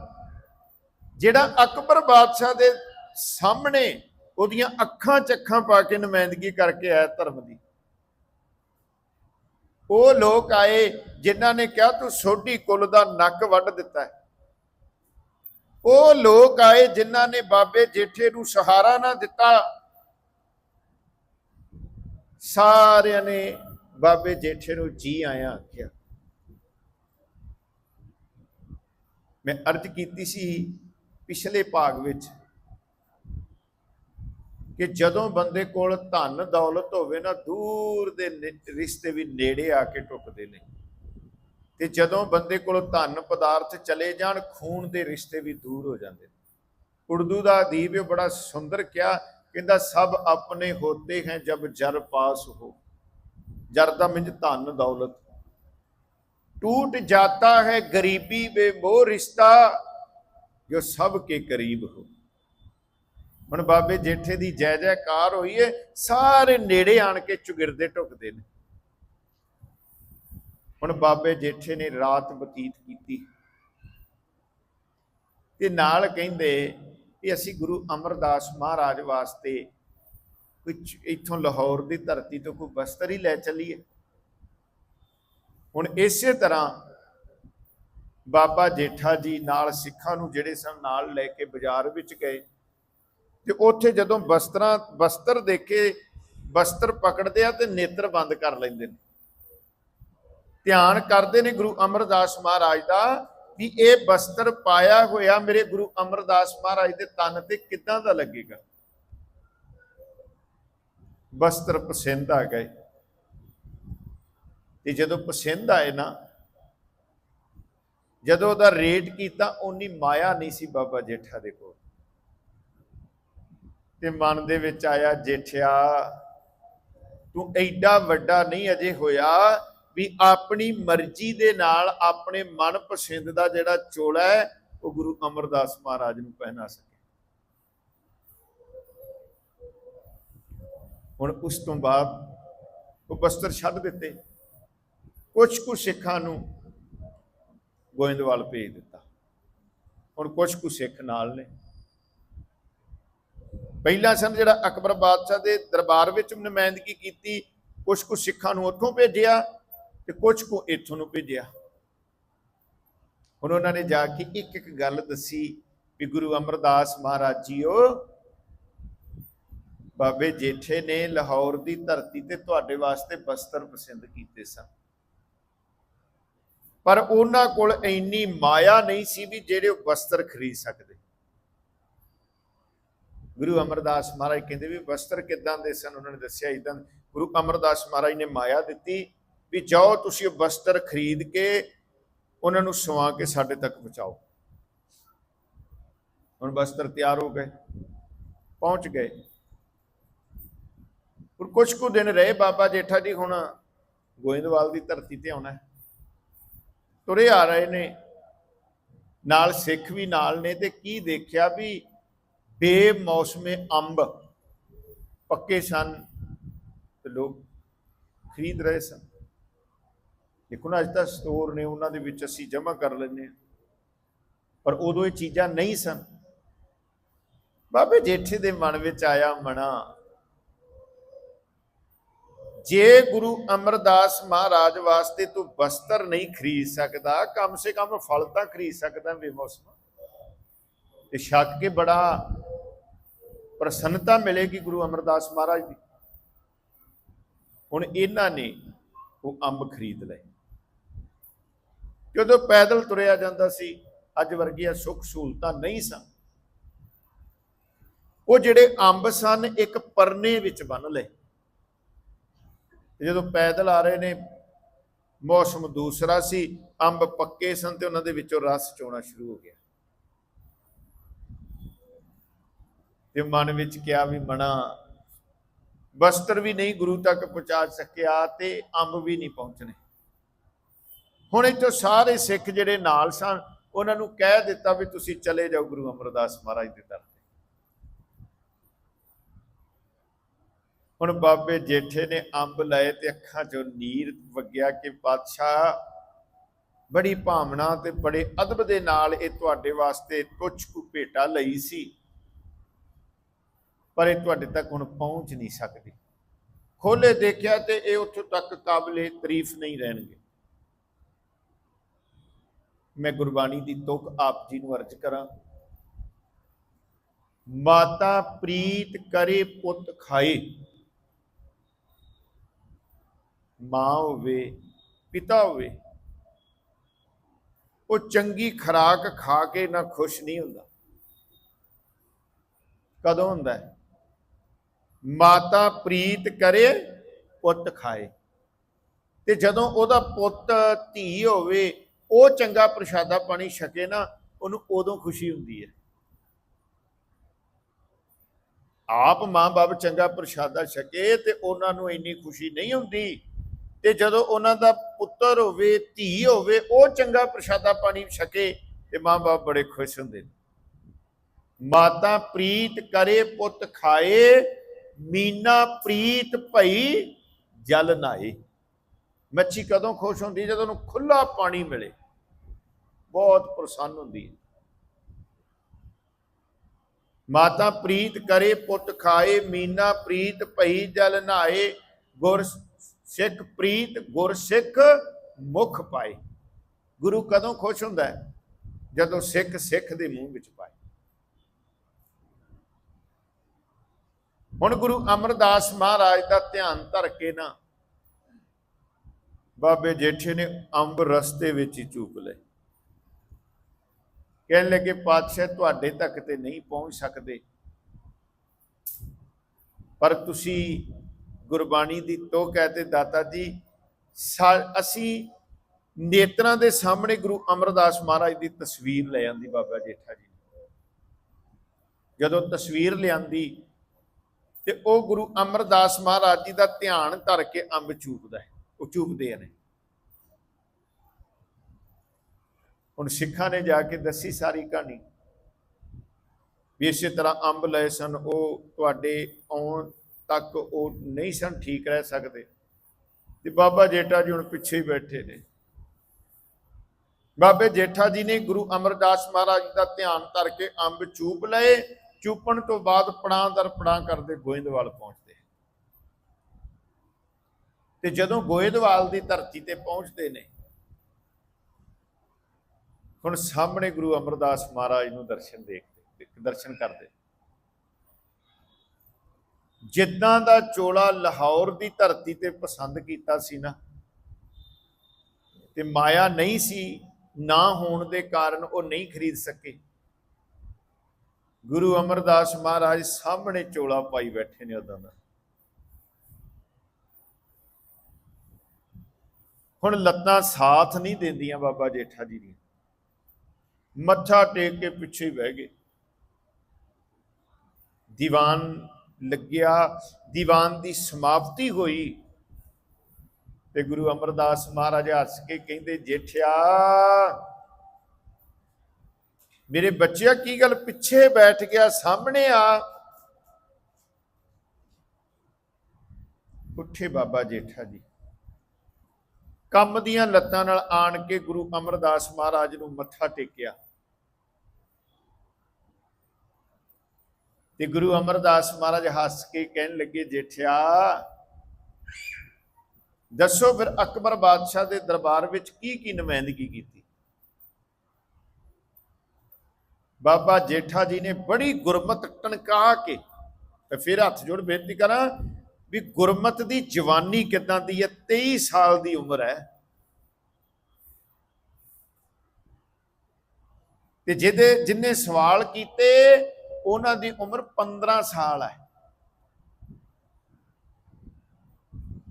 ਜਿਹੜਾ ਅਕਬਰ ਬਾਦਸ਼ਾਹ ਦੇ ਸਾਹਮਣੇ ਉਹਦੀਆਂ ਅੱਖਾਂ ਚੱਖਾਂ ਪਾ ਕੇ ਨੁਮਾਇੰਦਗੀ ਕਰਕੇ ਆਇਆ ਧਰਮ ਦੀ। ਉਹ ਲੋਕ ਆਏ ਜਿਨ੍ਹਾਂ ਨੇ ਕਿਹਾ, ਤੂੰ ਸੋਢੀ ਕੁੱਲ ਦਾ ਨੱਕ ਵੱਢ ਦਿੱਤਾ ਹੈ। ਉਹ ਲੋਕ ਆਏ ਜਿਨ੍ਹਾਂ ਨੇ ਬਾਬੇ ਜੇਠੇ ਨੂੰ ਸਹਾਰਾ ਨਾ ਦਿੱਤਾ। ਸਾਰਿਆਂ ਨੇ ਬਾਬੇ ਜੇਠੇ ਨੂੰ ਜੀ ਆਇਆ ਆਖਿਆ। ਮੈਂ ਅਰਜ਼ ਕੀਤੀ ਸੀ ਪਿਛਲੇ ਭਾਗ ਵਿੱਚ ਕਿ ਜਦੋਂ ਬੰਦੇ ਕੋਲ ਧਨ ਦੌਲਤ ਹੋਵੇ ਨਾ, ਦੂਰ ਦੇ ਰਿਸ਼ਤੇ ਵੀ ਨੇੜੇ ਆ ਕੇ ਟੁੱਟਦੇ ਨੇ। ਤੇ ਜਦੋਂ ਬੰਦੇ ਕੋਲ ਧਨ ਪਦਾਰਥ ਚਲੇ ਜਾਣ, ਖੂਨ ਦੇ ਰਿਸ਼ਤੇ ਵੀ ਦੂਰ ਹੋ ਜਾਂਦੇ ਨੇ। ਉਰਦੂ ਦਾ ਅਦੀਬ ਇਹ ਬੜਾ ਸੁੰਦਰ ਕਿਹਾ, ਕਹਿੰਦਾ, ਸਭ ਆਪਣੇ ਹੋਤੇ ਹੈ ਜਬ ਜਰ ਪਾਸ ਹੋ। ਜਰ ਦਾ ਮਿੰਜ ਧਨ ਦੌਲਤ। ਟੂਟ ਜਾਤਾ ਹੈ ਗਰੀਬੀ ਬੇਮੋਹ ਰਿਸ਼ਤਾ, ਜੋ ਸਭ ਕੇ ਕਰੀਬ ਹੋ। ਹੁਣ ਬਾਬੇ ਜੇਠੇ ਦੀ ਜੈ ਜੈਕਾਰ ਹੋਈ ਏ, ਸਾਰੇ ਨੇੜੇ ਆਣ ਕੇ ਚੁਗਿਰਦੇ ਢੁਕਦੇ ਨੇ। ਹੁਣ ਬਾਬੇ ਜੇਠੇ ਨੇ ਰਾਤ ਬਤੀਤ ਕੀਤੀ। ਤੇ ਨਾਲ ਕਹਿੰਦੇ ਕਿ ਅਸੀਂ ਗੁਰੂ ਅਮਰਦਾਸ ਮਹਾਰਾਜ ਵਾਸਤੇ ਕੁਝ ਇੱਥੋਂ ਲਾਹੌਰ ਦੀ ਧਰਤੀ ਤੋਂ ਕੋਈ ਬਸਤਰ ਹੀ ਲੈ ਚੱਲੀਏ। ਹੁਣ ਇਸੇ ਤਰ੍ਹਾਂ ਬਾਬਾ ਜੇਠਾ ਜੀ ਨਾਲ ਸਿੱਖਾਂ ਨੂੰ ਜਿਹੜੇ ਸਨ ਨਾਲ ਲੈ ਕੇ ਬਾਜ਼ਾਰ ਵਿੱਚ ਗਏ। ਤੇ ਉੱਥੇ ਜਦੋਂ ਬਸਤਰਾਂ, ਬਸਤਰ ਦੇਖੇ ਬਸਤਰ ਪਕੜਦੇ ਆ ਤੇ ਨੇਤਰ ਬੰਦ ਕਰ ਲੈਂਦੇ ਨੇ। ਧਿਆਨ ਕਰਦੇ ਨੇ ਗੁਰੂ ਅਮਰਦਾਸ ਮਹਾਰਾਜ ਦਾ ਵੀ ਇਹ ਬਸਤਰ ਪਾਇਆ ਹੋਇਆ ਮੇਰੇ ਗੁਰੂ ਅਮਰਦਾਸ ਮਹਾਰਾਜ ਦੇ ਤਨ ਤੇ ਕਿੱਦਾਂ ਦਾ ਲੱਗੇਗਾ? ਬਸਤਰ ਪਸੰਦ ਆ ਗਏ। ਤੇ ਜਦੋਂ ਪਸੰਦ ਆਏ ਨਾ, ਜਦੋਂ ਉਹਦਾ ਰੇਟ ਕੀਤਾ ਉਨੀ ਮਾਇਆ ਨਹੀਂ ਸੀ ਬਾਬਾ ਜੇਠਾ ਦੇ ਕੋਲ। ਤੇ ਮਨ ਦੇ ਵਿੱਚ ਆਇਆ ਜੇਠਿਆ, ਤੂੰ ਐਡਾ ਵੱਡਾ ਨਹੀਂ ਅਜੇ ਹੋਇਆ ਵੀ ਆਪਣੀ ਮਰਜ਼ੀ ਦੇ ਨਾਲ ਆਪਣੇ ਮਨ ਪਸੰਦ ਦਾ ਜਿਹੜਾ ਚੋਲਾ ਹੈ, ਉਹ ਗੁਰੂ ਅਮਰਦਾਸ ਮਹਾਰਾਜ ਨੂੰ ਪਹਿਨਾ ਸਕੇ। ਹੁਣ ਉਸ ਤੋਂ ਬਾਅਦ ਉਹ ਬਸਤਰ ਛੱਡ ਦਿੱਤੇ। ਕੁਝ ਕੁ ਸਿੱਖਾਂ ਨੂੰ ਗੋਇੰਦਵਾਲ ਭੇਜ ਦਿੱਤਾ। ਹੁਣ ਕੁਝ ਕੁ ਸਿੱਖ ਨਾਲ ਨੇ। ਪਹਿਲਾ ਸਨ ਜਿਹੜਾ ਅਕਬਰ ਬਾਦਸ਼ਾਹ ਦੇ ਦਰਬਾਰ ਵਿੱਚ ਨੁਮਾਇੰਦਗੀ ਕੀਤੀ ਕੁਝ ਕੁ ਸਿੱਖਾਂ ਨੂੰ ਉੱਥੋਂ ਭੇਜਿਆ ਤੇ ਕੁਝ ਕੁ ਇੱਥੋਂ ਨੂੰ ਭੇਜਿਆ। ਹੁਣ ਉਹਨਾਂ ਨੇ ਜਾ ਕੇ ਇੱਕ ਇੱਕ ਗੱਲ ਦੱਸੀ ਵੀ ਗੁਰੂ ਅਮਰਦਾਸ ਮਹਾਰਾਜ ਜੀਓ, ਬਾਬੇ ਜੇਠੇ ਨੇ ਲਾਹੌਰ ਦੀ ਧਰਤੀ ਤੇ ਤੁਹਾਡੇ ਵਾਸਤੇ ਬਸਤਰ ਪਸੰਦ ਕੀਤੇ ਸਨ। ਪਰ ਉਹਨਾਂ ਕੋਲ ਇੰਨੀ ਮਾਇਆ ਨਹੀਂ ਸੀ ਵੀ ਜਿਹੜੇ ਉਹ ਬਸਤਰ ਖਰੀਦ ਸਕਦੇ। ਗੁਰੂ ਅਮਰਦਾਸ ਮਹਾਰਾਜ ਕਹਿੰਦੇ ਵੀ ਵਸਤਰ ਕਿਦਾਂ ਦੇ ਸਨ? ਉਹਨਾਂ ਨੇ ਦੱਸਿਆ ਇਦਾਂ ਗੁਰੂ ਅਮਰਦਾਸ ਮਹਾਰਾਜ ਨੇ ਮਾਇਆ ਦਿੱਤੀ ਵੀ ਜਾਓ ਤੁਸੀਂ ਉਹ ਵਸਤਰ ਖਰੀਦ ਕੇ ਉਹਨਾਂ ਨੂੰ ਸਵਾ ਕੇ ਸਾਡੇ ਤੱਕ ਪਹੁੰਚਾਓ। ਹੁਣ ਵਸਤਰ ਤਿਆਰ ਹੋ ਗਏ, ਪਹੁੰਚ ਗਏ। ਪਰ ਕੁਝ ਕੁ ਦਿਨ ਰਹੇ ਬਾਬਾ ਜੇਠਾ ਜੀ, ਹੁਣ ਗੋਇੰਦਵਾਲ ਦੀ ਧਰਤੀ ਤੇ ਆਉਣਾ ਤੁਰੇ ਆ ਰਹੇ ਨੇ। ਨਾਲ ਸਿੱਖ ਵੀ ਨਾਲ ਨੇ ਤੇ ਕੀ ਦੇਖਿਆ ਵੀ ਬੇਮੌਸਮੇ ਅੰਬ ਪੱਕੇ ਸਨ ਤੇ ਲੋਕ ਖਰੀਦ ਰਹੇ ਸਨ। ਦੇਖੋ ਨਾ, ਅੱਜ ਤਾਂ ਸਟੋਰ ਨੇ ਉਹਨਾਂ ਦੇ ਵਿੱਚ ਅਸੀਂ ਜਮ੍ਹਾਂ ਕਰ ਲੈਂਦੇ ਹਾਂ। ਪਰ ਉਦੋਂ ਇਹ ਚੀਜ਼ਾਂ ਨਹੀਂ ਸਨ। ਬਾਬੇ ਜੇਠੇ ਦੇ ਮਨ ਵਿੱਚ ਆਇਆ ਮਣਾ ਜੇ ਗੁਰੂ ਅਮਰਦਾਸ ਮਹਾਰਾਜ ਵਾਸਤੇ ਤੂੰ ਬਸਤਰ ਨਹੀਂ ਖਰੀਦ ਸਕਦਾ, ਕਮ ਸੇ ਕਮ ਫਲ ਤਾਂ ਖਰੀਦ ਸਕਦਾ ਬੇਮੌਸਮ। ਤੇ ਛੱਕ ਕੇ ਬੜਾ ਪ੍ਰਸੰਨਤਾ ਮਿਲੇਗੀ ਗੁਰੂ ਅਮਰਦਾਸ ਮਹਾਰਾਜ ਦੀ। ਹੁਣ ਇਹਨਾਂ ਨੇ ਉਹ ਅੰਬ ਖਰੀਦ ਲਏ। ਜਦੋਂ ਪੈਦਲ ਤੁਰਿਆ ਜਾਂਦਾ ਸੀ, ਅੱਜ ਵਰਗੀਆਂ ਸੁੱਖ ਸਹੂਲਤਾਂ ਨਹੀਂ ਸਨ। ਉਹ ਜਿਹੜੇ ਅੰਬ ਸਨ, ਇੱਕ ਪਰਨੇ ਵਿੱਚ ਬੰਨ ਲਏ। ਜਦੋਂ ਪੈਦਲ ਆ ਰਹੇ ਨੇ, ਮੌਸਮ ਦੂਸਰਾ ਸੀ, ਅੰਬ ਪੱਕੇ ਸਨ ਤੇ ਉਹਨਾਂ ਦੇ ਵਿੱਚੋਂ ਰਸ ਚੋਣਾ ਸ਼ੁਰੂ ਹੋ ਗਿਆ। ਤੇ ਮਨ ਵਿੱਚ ਕਿਹਾ ਵੀ ਮਣਾ ਵਸਤਰ ਵੀ ਨਹੀਂ ਗੁਰੂ ਤੱਕ ਪਹੁੰਚਾ ਸਕਿਆ ਤੇ ਅੰਬ ਵੀ ਨਹੀਂ ਪਹੁੰਚਣੇ। ਹੁਣ ਇੱਥੋਂ ਸਾਰੇ ਸਿੱਖ ਜਿਹੜੇ ਨਾਲ ਸਨ, ਉਹਨਾਂ ਨੂੰ ਕਹਿ ਦਿੱਤਾ ਵੀ ਤੁਸੀਂ ਚਲੇ ਜਾਓ ਗੁਰੂ ਅਮਰਦਾਸ ਮਹਾਰਾਜ ਦੇ ਦਰ ਤੇ। ਹੁਣ ਬਾਬੇ ਜੇਠੇ ਨੇ ਅੰਬ ਲਏ ਤੇ ਅੱਖਾਂ 'ਚੋਂ ਨੀਰ ਵਗਿਆ ਕਿ ਪਾਤਸ਼ਾਹ ਬੜੀ ਭਾਵਨਾ ਤੇ ਬੜੇ ਅਦਬ ਦੇ ਨਾਲ ਇਹ ਤੁਹਾਡੇ ਵਾਸਤੇ ਕੁਝ ਕੁ ਭੇਟਾ ਲਈ ਸੀ। ਪਰ ਇਹ ਤੁਹਾਡੇ ਤੱਕ ਹੁਣ ਪਹੁੰਚ ਨਹੀਂ ਸਕਦੀ। ਖੋਲੇ ਦੇਖਿਆ ਤੇ ਇਹ ਉੱਥੋਂ ਤੱਕ ਕਾਬਲੇ ਤਾਰੀਫ ਨਹੀਂ ਰਹਿਣਗੇ। ਮੈਂ ਗੁਰਬਾਣੀ ਦੀ ਤੁਕ ਆਪ ਜੀ ਨੂੰ ਅਰਜ ਕਰਾਂ। ਮਾਤਾ ਪ੍ਰੀਤ ਕਰੇ ਪੁੱਤ ਖਾਏ। ਮਾਂ ਹੋਵੇ, ਪਿਤਾ ਹੋਵੇ, ਉਹ ਚੰਗੀ ਖਰਾਕ ਖਾ ਕੇ ਨਾ ਖੁਸ਼ ਨਹੀਂ ਹੁੰਦਾ। ਕਦੋਂ ਹੁੰਦਾ ਹੈ? ਮਾਤਾ ਪ੍ਰੀਤ ਕਰੇ, ਪੁੱਤ ਖਾਏ। ਤੇ ਜਦੋਂ ਉਹਦਾ ਪੁੱਤ, ਧੀ ਹੋਵੇ, ਉਹ ਚੰਗਾ ਪ੍ਰਸ਼ਾਦਾ ਪਾਣੀ ਛਕੇ ਨਾ, ਉਹਨੂੰ ਉਦੋਂ ਖੁਸ਼ੀ ਹੁੰਦੀ ਹੈ। ਆਪ ਮਾਂ-ਬਾਪ ਚੰਗਾ ਪ੍ਰਸ਼ਾਦਾ ਛਕੇ ਤੇ ਉਹਨਾਂ ਨੂੰ ਇੰਨੀ ਖੁਸ਼ੀ ਨਹੀਂ ਹੁੰਦੀ। ਤੇ ਜਦੋਂ ਉਹਨਾਂ ਦਾ ਪੁੱਤਰ ਹੋਵੇ, ਧੀ ਹੋਵੇ, ਉਹ ਚੰਗਾ ਪ੍ਰਸ਼ਾਦਾ ਪਾਣੀ ਛਕੇ ਤੇ ਮਾਂ-ਬਾਪ ਬੜੇ ਖੁਸ਼ ਹੁੰਦੇ ਨੇ। ਮਾਤਾ ਪ੍ਰੀਤ ਕਰੇ, ਪੁੱਤ ਖਾਏ ਮੀਨਾ ਪ੍ਰੀਤ ਭਈ ਜਲ ਨਾਏ ਮੱਛੀ ਕਦੋਂ ਖੁਸ਼ ਹੁੰਦੀ? ਜਦੋਂ ਉਹਨੂੰ ਖੁੱਲਾ ਪਾਣੀ ਮਿਲੇ। ਬਹੁਤ ਪ੍ਰਸੰਨ ਹੁੰਦੀ ਹੈ। ਮਾਤਾ ਪ੍ਰੀਤ ਕਰੇ ਪੁੱਤ ਖਾਏ, ਮੀਨਾ ਪ੍ਰੀਤ ਭਈ ਜਲ ਨਾਏ ਗੁਰ ਸਿੱਖ ਪ੍ਰੀਤ, ਗੁਰ ਸਿੱਖ ਮੁਖ ਪਾਏ। ਗੁਰੂ ਕਦੋਂ ਖੁਸ਼ ਹੁੰਦਾ ਹੈ? ਜਦੋਂ ਸਿੱਖ ਸਿੱਖ ਦੇ ਮੂੰਹ ਵਿੱਚ ਪਾਏ। ਹੁਣ ਗੁਰੂ ਅਮਰਦਾਸ ਮਹਾਰਾਜ ਦਾ ਧਿਆਨ ਧਰ ਕੇ ਨਾ ਬਾਬੇ ਜੇਠੇ ਨੇ ਅੰਬ ਰਸਤੇ ਵਿੱਚ ਹੀ ਚੂਕ ਲਏ। ਕਹਿਣ ਲੱਗੇ, ਪਾਤਸ਼ਾਹ, ਤੁਹਾਡੇ ਤੱਕ ਤੇ ਨਹੀਂ ਪਹੁੰਚ ਸਕਦੇ। ਪਰ ਤੁਸੀਂ ਗੁਰਬਾਣੀ ਦੀ ਤੋ ਕਹਤੇ ਦਾਤਾ ਜੀ, ਸਾ- ਅਸੀਂ ਨੇਤਰਾਂ ਦੇ ਸਾਹਮਣੇ ਗੁਰੂ ਅਮਰਦਾਸ ਮਹਾਰਾਜ ਦੀ ਤਸਵੀਰ ਲੈ ਆਂਦੀ ਬਾਬਾ ਜੇਠਾ ਜੀ ਜਦੋਂ ਤਸਵੀਰ ਲਿਆਂਦੀ ਤੇ ਉਹ ਗੁਰੂ ਅਮਰਦਾਸ ਮਹਾਰਾਜ ਜੀ ਦਾ ਧਿਆਨ ਧਰ ਕੇ ਅੰਬ ਚੂਪਦਾ ਹੈ, ਉਹ ਚੂਪਦੇ ਨੇ। ਹੁਣ ਸਿੱਖਾਂ ਨੇ ਜਾ ਕੇ ਦੱਸੀ ਸਾਰੀ ਕਹਾਣੀ ਵੀ ਇਸੇ ਤਰ੍ਹਾਂ ਅੰਬ ਲਏ ਸਨ, ਉਹ ਤੁਹਾਡੇ ਆਉਣ ਤੱਕ ਉਹ ਨਹੀਂ ਸਨ ਠੀਕ ਰਹਿ ਸਕਦੇ। ਤੇ ਬਾਬਾ ਜੇਠਾ ਜੀ ਹੁਣ ਪਿੱਛੇ ਹੀ ਬੈਠੇ ਨੇ। ਬਾਬੇ ਜੇਠਾ ਜੀ ਨੇ ਗੁਰੂ ਅਮਰਦਾਸ ਮਹਾਰਾਜ ਦਾ ਧਿਆਨ ਧਰ ਕੇ ਅੰਬ ਚੂਪ ਲਏ ਚੂਪਣ ਤੋਂ ਬਾਅਦ ਪੜਾਂ ਦਰ ਪੜਾਂ ਕਰਦੇ ਗੋਇੰਦਵਾਲ ਪਹੁੰਚਦੇ। ਤੇ ਜਦੋਂ ਗੋਇੰਦਵਾਲ ਦੀ ਧਰਤੀ ਤੇ ਪਹੁੰਚਦੇ ਨੇ, ਹੁਣ ਸਾਹਮਣੇ ਗੁਰੂ ਅਮਰਦਾਸ ਮਹਾਰਾਜ ਨੂੰ ਦਰਸ਼ਨ ਦੇਖਦੇ ਦਰਸ਼ਨ ਕਰਦੇ। ਜਿੱਦਾਂ ਦਾ ਚੋਲਾ ਲਾਹੌਰ ਦੀ ਧਰਤੀ ਤੇ ਪਸੰਦ ਕੀਤਾ ਸੀ ਨਾ, ਤੇ ਮਾਇਆ ਨਹੀਂ ਸੀ ਨਾ ਹੋਣ ਦੇ ਕਾਰਨ ਉਹ ਨਹੀਂ ਖਰੀਦ ਸਕੇ। ਗੁਰੂ ਅਮਰਦਾਸ ਮਹਾਰਾਜ ਸਾਹਮਣੇ ਚੋਲਾ ਪਾਈ ਬੈਠੇ ਨੇ ਉਦੋਂ ਦਾ। ਹੁਣ ਲੱਤਾਂ ਸਾਥ ਨਹੀਂ ਦਿੰਦੀਆਂ ਬਾਬਾ ਜੇਠਾ ਜੀ ਦੀਆਂ। ਮੱਥਾ ਟੇਕ ਕੇ ਪਿੱਛੇ ਹੀ ਬਹਿ ਗਏ। ਦੀਵਾਨ ਲੱਗਿਆ, ਦੀਵਾਨ ਦੀ ਸਮਾਪਤੀ ਹੋਈ। ਤੇ ਗੁਰੂ ਅਮਰਦਾਸ ਮਹਾਰਾਜ ਹੱਸ ਕੇ ਕਹਿੰਦੇ, ਜੇਠਿਆ ਮੇਰੇ ਬੱਚਿਆ, ਕੀ ਗੱਲ ਪਿੱਛੇ ਬੈਠ ਗਿਆ, ਸਾਹਮਣੇ ਆ। ਉੱਠੇ ਬਾਬਾ ਜੇਠਾ ਜੀ। ਕੰਮ ਦੀਆਂ ਲੱਤਾਂ ਨਾਲ ਆਣ ਕੇ ਗੁਰੂ ਅਮਰਦਾਸ ਮਹਾਰਾਜ ਨੂੰ ਮੱਥਾ ਟੇਕਿਆ। ਤੇ ਗੁਰੂ ਅਮਰਦਾਸ ਮਹਾਰਾਜ ਹੱਸ ਕੇ ਕਹਿਣ ਲੱਗੇ, ਜੇਠਿਆ, ਦੱਸੋ ਫਿਰ ਅਕਬਰ ਬਾਦਸ਼ਾਹ ਦੇ ਦਰਬਾਰ ਵਿੱਚ ਕੀ ਕੀ ਨੁਮਾਇੰਦਗੀ ਕੀਤੀ? ਬਾਬਾ ਜੇਠਾ ਜੀ ਨੇ ਬੜੀ ਗੁਰਮਤ ਟਣਕਾ ਕੇ ਤੇ ਫਿਰ ਹੱਥ ਜੋੜ ਬੇਨਤੀ ਕਰਾਂ ਵੀ ਗੁਰਮਤ ਦੀ ਜਵਾਨੀ ਕਿਦਾਂ ਦੀ ਹੈ? 23 ਸਾਲ ਦੀ ਉਮਰ ਹੈ। ਤੇ ਜਿਹਦੇ ਜਿਨਨੇ ਸਵਾਲ ਕੀਤੇ, ਉਹਨਾਂ ਦੀ ਉਮਰ 15 ਸਾਲ ਹੈ।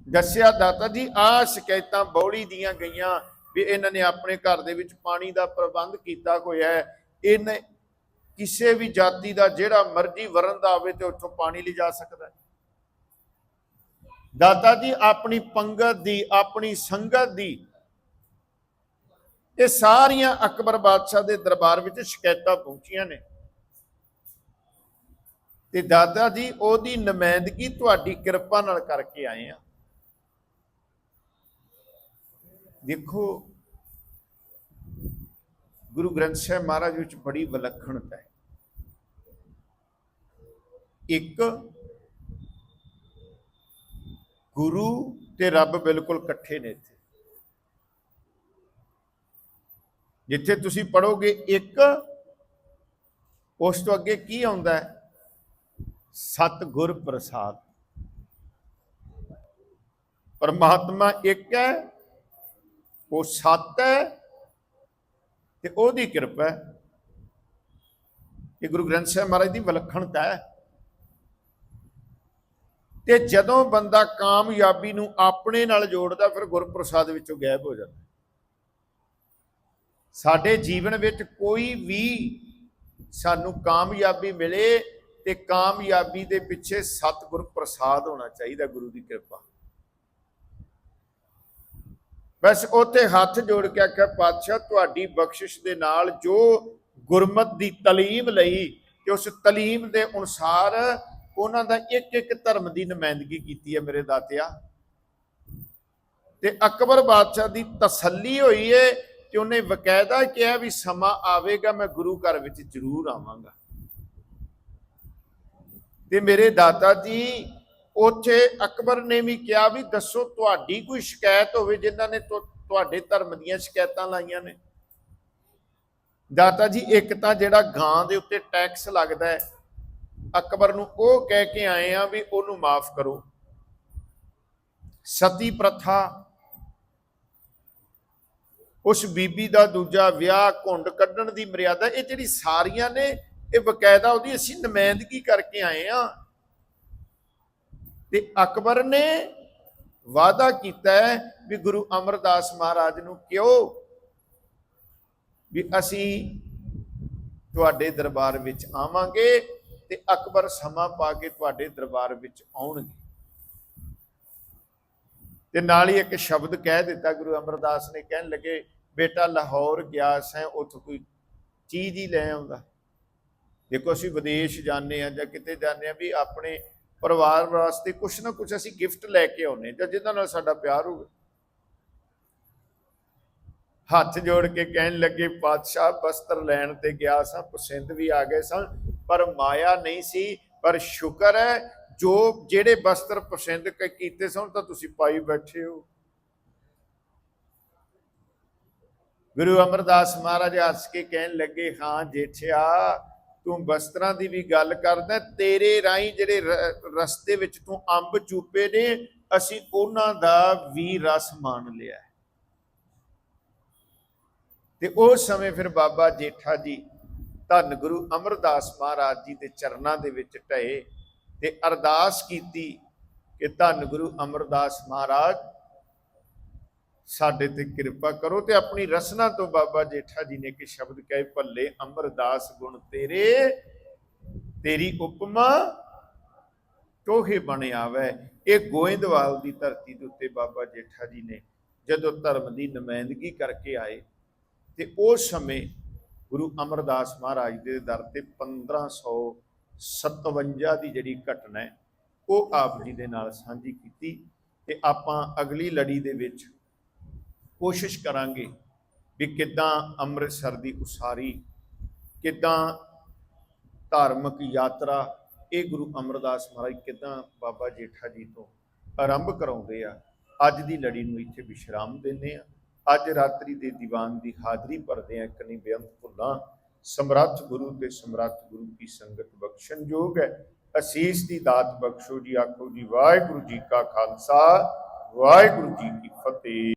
ਦੱਸਿਆ ਦਾਤਾ ਜੀ ਆ ਸ਼ਿਕਾਇਤਾਂ ਬੌੜੀ ਦੀਆਂ ਗਈਆਂ ਵੀ ਇਹਨਾਂ ਨੇ ਆਪਣੇ ਘਰ ਦੇ ਵਿੱਚ ਪਾਣੀ ਦਾ ਪ੍ਰਬੰਧ ਕੀਤਾ ਹੋਇਆ ਹੈ। ਇਹਨੇ ਕਿਸੇ ਵੀ ਜਾਤੀ ਦਾ ਜਿਹੜਾ ਮਰਜ਼ੀ ਵਰਨ ਦਾ ਆਵੇ ਤੇ ਉੱਥੋਂ ਪਾਣੀ ਲਿਜਾ ਸਕਦਾ ਹੈ। ਦਾਤਾ ਜੀ, ਆਪਣੀ ਪੰਗਤ ਦੀ, ਆਪਣੀ ਸੰਗਤ ਦੀ ਇਹ ਸਾਰੀਆਂ ਅਕਬਰ ਬਾਦਸ਼ਾਹ ਦੇ ਦਰਬਾਰ ਵਿੱਚ ਸ਼ਿਕਾਇਤਾਂ ਪਹੁੰਚੀਆਂ ਨੇ। ਤੇ ਦਾਦਾ ਜੀ, ਉਹਦੀ ਨੁਮਾਇੰਦਗੀ ਤੁਹਾਡੀ ਕਿਰਪਾ ਨਾਲ ਕਰਕੇ ਆਏ ਆ। ਦੇਖੋ ਗੁਰੂ ਗ੍ਰੰਥ ਸਾਹਿਬ ਮਹਾਰਾਜ ਵਿੱਚ ਬੜੀ ਵਿਲੱਖਣਤਾ ਹੈ। ਇੱਕ, ਗੁਰੂ ਤੇ ਰੱਬ ਬਿਲਕੁਲ ਇਕੱਠੇ ਨੇ ਇੱਥੇ। ਜਿੱਥੇ ਤੁਸੀਂ ਪੜੋਗੇ ਇੱਕ, ਉਸ ਤੋਂ ਅੱਗੇ ਕੀ ਆਉਂਦਾ ਹੈ? ਸਤਗੁਰ ਪ੍ਰਸਾਦ ਪਰਮਾਤਮਾ ਇੱਕ ਹੈ, ਉਹ ਸਤ ਹੈ ਤੇ ਉਹਦੀ ਕਿਰਪਾ ਹੈ ਇਹ ਗੁਰੂ ਗ੍ਰੰਥ ਸਾਹਿਬ ਮਹਾਰਾਜ ਦੀ ਵਿਲੱਖਣਤਾ ਹੈ। ਤੇ ਜਦੋਂ ਬੰਦਾ ਕਾਮਯਾਬੀ ਨੂੰ ਆਪਣੇ ਨਾਲ ਜੋੜਦਾ, ਫਿਰ ਗੁਰਪ੍ਰਸਾਦ ਵਿੱਚੋਂ ਗਾਇਬ ਹੋ ਜਾਂਦਾ। ਸਾਡੇ ਜੀਵਨ ਵਿੱਚ ਕੋਈ ਵੀ ਸਾਨੂੰ ਕਾਮਯਾਬੀ ਮਿਲੇ ਤੇ ਕਾਮਯਾਬੀ ਦੇ ਪਿੱਛੇ ਸਤਿਗੁਰ ਪ੍ਰਸਾਦ ਹੋਣਾ ਚਾਹੀਦਾ, ਗੁਰੂ ਦੀ ਕਿਰਪਾ। ਬਸ ਉੱਥੇ ਹੱਥ ਜੋੜ ਕੇ ਆਖਿਆ, ਪਾਤਸ਼ਾਹ, ਤੁਹਾਡੀ ਬਖਸ਼ਿਸ਼ ਦੇ ਨਾਲ ਜੋ ਗੁਰਮਤ ਦੀ ਤਾਲੀਮ ਲਈ ਤੇ ਉਸ ਤਾਲੀਮ ਦੇ ਅਨੁਸਾਰ ਉਹਨਾਂ ਦਾ ਇੱਕ ਇੱਕ ਧਰਮ ਦੀ ਨੁਮਾਇੰਦਗੀ ਕੀਤੀ ਹੈ ਮੇਰੇ ਦਾਤਿਆ। ਤੇ ਅਕਬਰ ਬਾਦਸ਼ਾਹ ਦੀ ਤਸੱਲੀ ਹੋਈ ਏ ਤੇ ਉਹਨੇ ਵਕਾਇਦਾ ਕਿਹਾ ਵੀ ਸਮਾਂ ਆਵੇਗਾ, ਮੈਂ ਗੁਰੂ ਘਰ ਵਿੱਚ ਜ਼ਰੂਰ ਆਵਾਂਗਾ। ਤੇ ਮੇਰੇ ਦਾਤਾ ਜੀ ਉੱਥੇ ਅਕਬਰ ਨੇ ਵੀ ਕਿਹਾ ਵੀ ਦੱਸੋ ਤੁਹਾਡੀ ਕੋਈ ਸ਼ਿਕਾਇਤ ਹੋਵੇ ਜਿਨ੍ਹਾਂ ਨੇ ਤੁਹਾਡੇ ਧਰਮ ਦੀਆਂ ਸ਼ਿਕਾਇਤਾਂ ਲਾਈਆਂ ਨੇ। ਦਾਤਾ ਜੀ, ਇੱਕ ਤਾਂ ਜਿਹੜਾ ਗਾਂ ਦੇ ਉੱਤੇ ਟੈਕਸ ਲੱਗਦਾ ਹੈ, ਅਕਬਰ ਨੂੰ ਉਹ ਕਹਿ ਕੇ ਆਏ ਆ ਵੀ ਉਹਨੂੰ ਮਾਫ ਕਰੋ। ਸਤੀ ਪ੍ਰਥਾ, ਉਸ ਬੀਬੀ ਦਾ ਦੂਜਾ ਵਿਆਹ, ਘੁੰਡ ਕੱਢਣ ਦੀ ਮਰਿਆਦਾ, ਇਹ ਜਿਹੜੀ ਸਾਰੀਆਂ ਨੇ, ਇਹ ਬਕਾਇਦਾ ਉਹਦੀ ਅਸੀਂ ਨੁਮਾਇੰਦਗੀ ਕਰਕੇ ਆਏ ਆ। ਤੇ ਅਕਬਰ ਨੇ ਵਾਅਦਾ ਕੀਤਾ ਹੈ ਵੀ ਗੁਰੂ ਅਮਰਦਾਸ ਮਹਾਰਾਜ ਨੂੰ ਕਿਉਂ ਵੀ ਅਸੀਂ ਤੁਹਾਡੇ ਦਰਬਾਰ ਵਿੱਚ ਆਵਾਂਗੇ ਤੇ ਅਕਬਰ ਸਮਾਂ ਪਾ ਕੇ ਤੁਹਾਡੇ ਦਰਬਾਰ ਵਿੱਚ ਆਉਣਗੇ। ਤੇ ਨਾਲ ਹੀ ਇੱਕ ਸ਼ਬਦ ਕਹਿ ਦਿੱਤਾ ਗੁਰੂ ਅਮਰਦਾਸ ਨੇ, ਕਹਿਣ ਲੱਗੇ, ਬੇਟਾ ਲਾਹੌਰ ਗਿਆ ਸੈਂ, ਉੱਥੋਂ ਕੋਈ ਚੀਜ਼ ਹੀ ਲੈ ਆਉਂਦਾ। ਦੇਖੋ, ਅਸੀਂ ਵਿਦੇਸ਼ ਜਾਂਦੇ ਆ ਜਾਂ ਕਿਤੇ ਜਾਂਦੇ ਆ ਵੀ ਆਪਣੇ ਪਰਿਵਾਰ ਵਾਸਤੇ ਕੁਛ ਨਾ ਕੁਛ ਅਸੀਂ ਗਿਫਟ ਲੈ ਕੇ ਆਉਨੇ ਜਾਂ ਜਿਹਨਾਂ ਨਾਲ ਸਾਡਾ ਪਿਆਰ ਹੋਵੇ। ਹੱਥ ਜੋੜ ਕੇ ਕਹਿਣ ਲੱਗੇ, ਪਾਤਸ਼ਾਹ, ਬਸਤਰ ਲੈਣ ਤੇ ਗਿਆ ਸਾਂ, ਪਸੰਦ ਵੀ ਆ ਗਏ ਸਨ ਪਰ ਮਾਇਆ ਨਹੀਂ ਸੀ, ਪਰ ਸ਼ੁਕਰ ਹੈ, ਜੋ ਜਿਹੜੇ ਬਸਤਰ ਪਸੰਦ ਕੀਤੇ ਸਨ, ਤਾਂ ਤੁਸੀਂ ਪਾਈ ਬੈਠੇ ਹੋ। ਗੁਰੂ ਅਮਰਦਾਸ ਮਹਾਰਾਜ ਹੱਸ ਕੇ ਕਹਿਣ ਲੱਗੇ, ਹਾਂ, ਜੇਠਿਆ ਤੂੰ ਵਸਤਰਾਂ ਦੀ ਵੀ ਗੱਲ ਕਰਦਾ, ਤੇਰੇ ਰਾਹੀਂ ਜਿਹੜੇ ਰਸਤੇ ਵਿੱਚ ਤੂੰ ਅੰਬ ਚੂਪੇ ਨੇ, ਅਸੀਂ ਉਹਨਾਂ ਦਾ ਵੀ ਰਸ ਮਾਣ ਲਿਆ ਤੇ ਉਸ ਸਮੇਂ ਫਿਰ ਬਾਬਾ ਜੇਠਾ ਜੀ ਧੰਨ ਗੁਰੂ ਅਮਰਦਾਸ ਮਹਾਰਾਜ ਜੀ ਦੇ ਚਰਨਾਂ ਦੇ ਵਿੱਚ ਢਏ ਤੇ ਅਰਦਾਸ ਕੀਤੀ ਕਿ ਧੰਨ ਗੁਰੂ ਅਮਰਦਾਸ ਮਹਾਰਾਜ ਸਾਡੇ ਤੇ ਕਿਰਪਾ ਕਰੋ ਤੇ ਆਪਣੀ ਰਸਨਾ ਤੋਂ ਬਾਬਾ ਜੇਠਾ ਜੀ ਨੇ ਕਿ ਸ਼ਬਦ ਕਹੇ, ਭੱਲੇ ਅਮਰਦਾਸ ਗੁਣ ਤੇਰੇ, ਤੇਰੀ ਉਪਮਾ ਟੋਹੇ ਬਣ ਆਵੇ। ਇਹ ਗੋਇੰਦਵਾਲ ਦੀ ਧਰਤੀ ਦੇ ਉੱਤੇ ਬਾਬਾ ਜੇਠਾ ਜੀ ਨੇ ਜਦੋਂ ਧਰਮ ਦੀ ਨੁਮਾਇੰਦਗੀ ਕਰਕੇ ਆਏ ਤੇ ਉਸ ਸਮੇਂ ਗੁਰੂ ਅਮਰਦਾਸ ਮਹਾਰਾਜ ਦੇ ਦਰ ਤੇ 1557 ਦੀ ਜਿਹੜੀ ਘਟਨਾ ਹੈ, ਉਹ ਆਪ ਜੀ ਦੇ ਨਾਲ ਸਾਂਝੀ ਕੀਤੀ ਤੇ ਆਪਾਂ ਅਗਲੀ ਲੜੀ ਦੇ ਵਿੱਚ ਕੋਸ਼ਿਸ਼ ਕਰਾਂਗੇ ਵੀ ਕਿੱਦਾਂ ਅੰਮ੍ਰਿਤਸਰ ਦੀ ਉਸਾਰੀ, ਕਿੱਦਾਂ ਧਾਰਮਿਕ ਯਾਤਰਾ, ਇਹ ਗੁਰੂ ਅਮਰਦਾਸ ਮਹਾਰਾਜ ਕਿੱਦਾਂ ਬਾਬਾ ਜੇਠਾ ਜੀ ਤੋਂ ਆਰੰਭ ਕਰਾਉਂਦੇ ਆ। ਅੱਜ ਦੀ ਲੜੀ ਨੂੰ ਇੱਥੇ ਵਿਸ਼ਰਾਮ ਦਿੰਦੇ ਆ। ਅੱਜ ਰਾਤਰੀ ਦੇ ਦੀਵਾਨ ਦੀ ਹਾਜ਼ਰੀ ਭਰਦੇ ਆ। ਇੱਕ ਨਹੀਂ ਬੇਅੰਤ ਭੁੱਲਾਂ, ਸਮਰੱਥ ਗੁਰੂ ਤੇ ਸਮਰੱਥ ਗੁਰੂ ਕੀ ਸੰਗਤ ਬਖਸ਼ਣ ਯੋਗ ਹੈ। ਅਸੀਸ ਦੀ ਦਾਤ ਬਖਸ਼ੋ ਜੀ, ਆਖੋ ਜੀ, ਵਾਹਿਗੁਰੂ ਜੀ ਕਾ ਖਾਲਸਾ, ਵਾਹਿਗੁਰੂ ਜੀ ਕੀ ਫਤਿਹ।